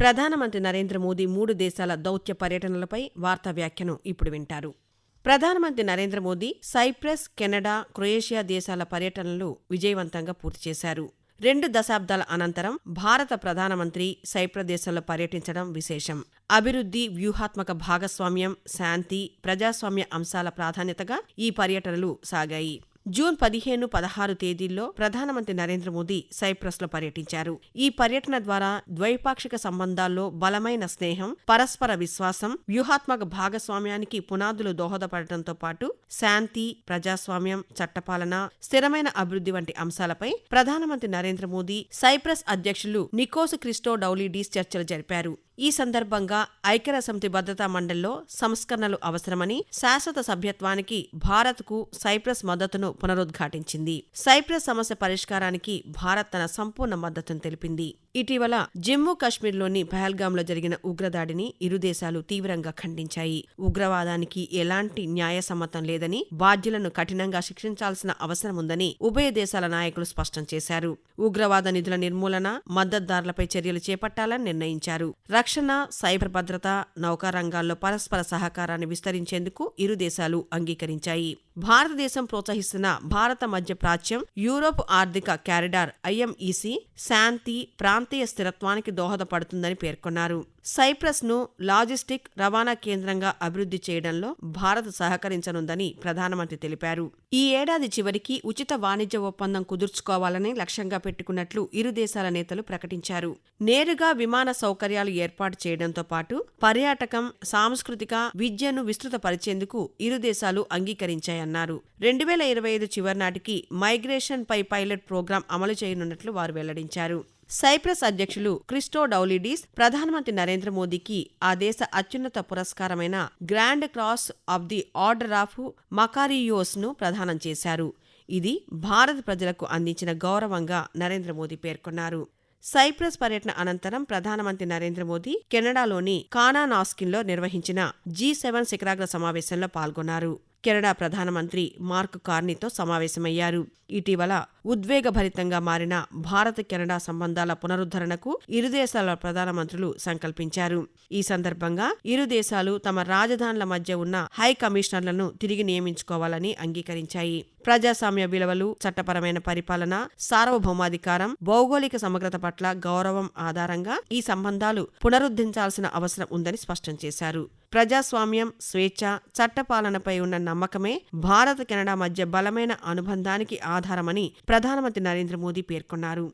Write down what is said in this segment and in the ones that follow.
ప్రధానమంత్రి నరేంద్ర మోదీ మూడు దేశాల దౌత్య పర్యటనలపై వార్తా వ్యాఖ్యను ఇప్పుడు వింటారు. ప్రధానమంత్రి Narendra Modi Cyprus Canada Croatia దేశాల పర్యటనలు విజయవంతంగా పూర్తి చేశారు. రెండు దశాబ్దాల అనంతరం భారత ప్రధానమంత్రి సైప్రస్ దేశంలో పర్యటించడం విశేషం. అభివృద్ధి వ్యూహాత్మక భాగస్వామ్యం శాంతి ప్రజాస్వామ్య అంశాల ప్రాధాన్యతగా ఈ పర్యటనలు సాగాయి. జూన్ పదిహేను పదహారు తేదీల్లో ప్రధానమంత్రి నరేంద్ర మోదీ సైప్రస్లో పర్యటించారు. ఈ పర్యటన ద్వారా ద్వైపాక్షిక సంబంధాల్లో బలమైన స్నేహం పరస్పర విశ్వాసం వ్యూహాత్మక భాగస్వామ్యానికి పునాదులు దోహదపడటంతో పాటు శాంతి ప్రజాస్వామ్యం చట్టపాలన స్థిరమైన అభివృద్ధి వంటి అంశాలపై ప్రధానమంత్రి నరేంద్ర మోదీ సైప్రస్ అధ్యక్షులు నికోస్ క్రిస్టో డౌలిడీస్ చర్చలు జరిపారు. ఈ సందర్భంగా ఐక్యరాజ్యసమితి భద్రతా మండలిలో సంస్కరణలు అవసరమని శాశ్వత సభ్యత్వానికి భారత్కు సైప్రస్ మద్దతును పునరుద్ఘాటించింది. సైప్రస్ సమస్య పరిష్కారానికి భారత్ తన సంపూర్ణ మద్దతును తెలిపింది. ఇటీవల జమ్మూ కాశ్మీర్లోని పహల్గాంలో జరిగిన ఉగ్రదాడిని ఇరు దేశాలు తీవ్రంగా ఖండించాయి. ఉగ్రవాదానికి ఎలాంటి న్యాయసమ్మతం లేదని బాధ్యులను కఠినంగా శిక్షించాల్సిన అవసరం ఉందని ఉభయ దేశాల నాయకులు స్పష్టం చేశారు. ఉగ్రవాద నిధుల నిర్మూలన మద్దతుదారులపై చర్యలు చేపట్టాలని నిర్ణయించారు. రక్షణ సైబర్ భద్రత నౌకా రంగాల్లో పరస్పర సహకారాన్ని విస్తరించేందుకు ఇరు దేశాలు అంగీకరించాయి. భారతదేశం ప్రోత్సహిస్తున్న భారత మధ్య ప్రాచ్యం యూరోప్ ఆర్థిక క్యారిడార్ ఐఎంఈసి శాంతి ప్రాంతీయ స్థిరత్వానికి దోహదపడుతుందని పేర్కొన్నారు. సైప్రస్ను లాజిస్టిక్ రవాణా కేంద్రంగా అభివృద్ధి చేయడంలో భారత్ సహకరించనుందని ప్రధానమంత్రి తెలిపారు. ఈ ఏడాది చివరికి ఉచిత వాణిజ్య ఒప్పందం కుదుర్చుకోవాలని లక్ష్యంగా పెట్టుకున్నట్లు ఇరు దేశాల నేతలు ప్రకటించారు. నేరుగా విమాన సౌకర్యాలు ఏర్పాటు చేయడంతో పాటు పర్యాటకం సాంస్కృతిక విద్యను విస్తృతపరిచేందుకు ఇరు దేశాలు అంగీకరించాయన్నారు. రెండు వేల ఇరవై ఐదు చివరి నాటికి మైగ్రేషన్ పై పైలట్ ప్రోగ్రాం అమలు చేయనున్నట్లు వారు వెల్లడించారు. సైప్రస్ అధ్యక్షులు క్రిస్టో డౌలిడీస్ ప్రధానమంత్రి నరేంద్ర మోదీకి ఆ దేశ అత్యున్నత పురస్కారమైన grand cross of the order of మకారియోస్ను ప్రదానం చేశారు. ఇది భారత ప్రజలకు అందించిన గౌరవంగా నరేంద్ర మోదీ పేర్కొన్నారు. సైప్రస్ పర్యటన అనంతరం ప్రధానమంత్రి నరేంద్ర మోదీ కెనడాలోని కానానాస్కిన్లో నిర్వహించిన జీ సెవెన్ శిఖరాగ్ర సమావేశంలో పాల్గొన్నారు. కెనడా ప్రధానమంత్రి మార్క్ కార్నీతో సమావేశమయ్యారు. ఇటీవల ఉద్వేగభరితంగా మారిన భారత్ కెనడా సంబంధాల పునరుద్ధరణకు ఇరు దేశాల ప్రధానమంత్రులు సంకల్పించారు. ఈ సందర్భంగా ఇరు దేశాలు తమ రాజధానుల మధ్య ఉన్న హై కమిషనర్లను తిరిగి నియమించుకోవాలని అంగీకరించాయి. ప్రజాస్వామ్య విలువలు చట్టపరమైన పరిపాలన సార్వభౌమాధికారం భౌగోళిక సమగ్రత పట్ల గౌరవం ఆధారంగా ఈ సంబంధాలు పునరుద్ధరించాల్సిన అవసరం ఉందని స్పష్టం చేశారు. ప్రజాస్వామ్యం స్వేచ్ఛ చట్టపాలనపై ఉన్న నమ్మకమే భారత్ కెనడా మధ్య బలమైన అనుబంధానికి ఆధారమని ప్రధానమంత్రి నరేంద్ర మోదీ పేర్కొన్నారు.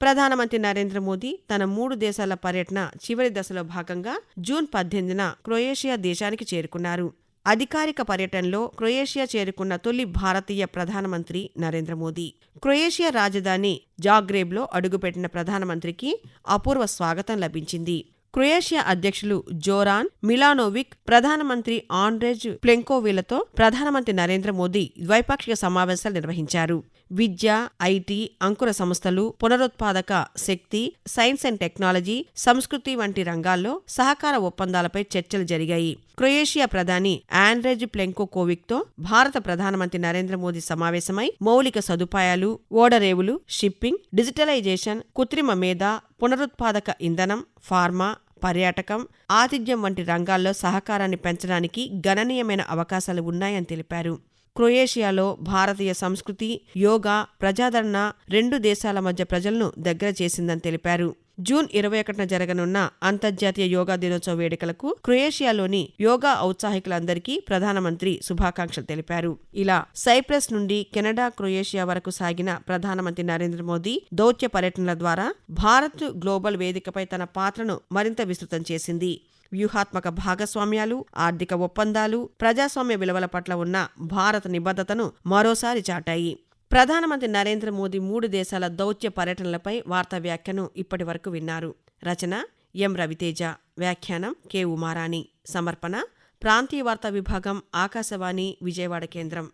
ప్రధానమంత్రి నరేంద్ర మోదీ తన మూడు దేశాల పర్యటన చివరి దశలో భాగంగా జూన్ పద్దెనిమిదిన క్రొయేషియా దేశానికి చేరుకున్నారు. అధికారిక పర్యటనలో క్రొయేషియా చేరుకున్న తొలి భారతీయ ప్రధానమంత్రి నరేంద్ర మోదీ. క్రొయేషియా రాజధాని జాగ్రేబ్లో అడుగుపెట్టిన ప్రధానమంత్రికి అపూర్వ స్వాగతం లభించింది. క్రొయేషియా అధ్యక్షులు జోరాన్ మిలానోవిక్ ప్రధానమంత్రి ఆండ్రెజ్ ప్లెంకోవిలతో ప్రధానమంత్రి నరేంద్ర మోదీ ద్వైపాక్షిక సమావేశాలు నిర్వహించారు. విద్య ఐటీ అంకుర సంస్థలు పునరుత్పాదక శక్తి సైన్స్ అండ్ టెక్నాలజీ సంస్కృతి వంటి రంగాల్లో సహకార ఒప్పందాలపై చర్చలు జరిగాయి. క్రొయేషియా ప్రధాని ఆండ్రెజ్ ప్లెంకోకోవిక్తో భారత ప్రధానమంత్రి నరేంద్ర మోదీ సమావేశమై మౌలిక సదుపాయాలు ఓడరేవులు షిప్పింగ్ డిజిటలైజేషన్ కృత్రిమ మేధ పునరుత్పాదక ఇంధనం ఫార్మా పర్యాటకం ఆతిథ్యం వంటి రంగాల్లో సహకారాన్ని పెంచడానికి గణనీయమైన అవకాశాలు ఉన్నాయని తెలిపారు. క్రొయేషియాలో భారతీయ సంస్కృతి యోగా ప్రజాదరణ రెండు దేశాల మధ్య ప్రజలను దగ్గర చేసిందని తెలిపారు. జూన్ ఇరవై ఒకటిన జరగనున్న అంతర్జాతీయ యోగా దినోత్సవ వేడుకలకు క్రొయేషియాలోని యోగా ఔత్సాహికులందరికీ ప్రధానమంత్రి శుభాకాంక్షలు తెలిపారు. ఇలా సైప్రస్ నుండి కెనడా క్రొయేషియా వరకు సాగిన ప్రధానమంత్రి నరేంద్ర మోదీ దౌత్య పర్యటనల ద్వారా భారత్ గ్లోబల్ వేదికపై తన పాత్రను మరింత విస్తృతం చేసింది. వ్యూహాత్మక భాగస్వామ్యాలు ఆర్థిక ఒప్పందాలు ప్రజాస్వామ్య విలువల పట్ల ఉన్న భారత నిబద్ధతను మరోసారి చాటాయి. ప్రధానమంత్రి నరేంద్ర మోదీ మూడు దేశాల దౌత్య పర్యటనలపై వార్తా వ్యాఖ్యను ఇప్పటి వరకు విన్నారు. రచన ఎం. రవితేజ. వ్యాఖ్యానం కె. ఉమారాణి. సమర్పణ ప్రాంతీయ వార్తా విభాగం ఆకాశవాణి విజయవాడ కేంద్రం.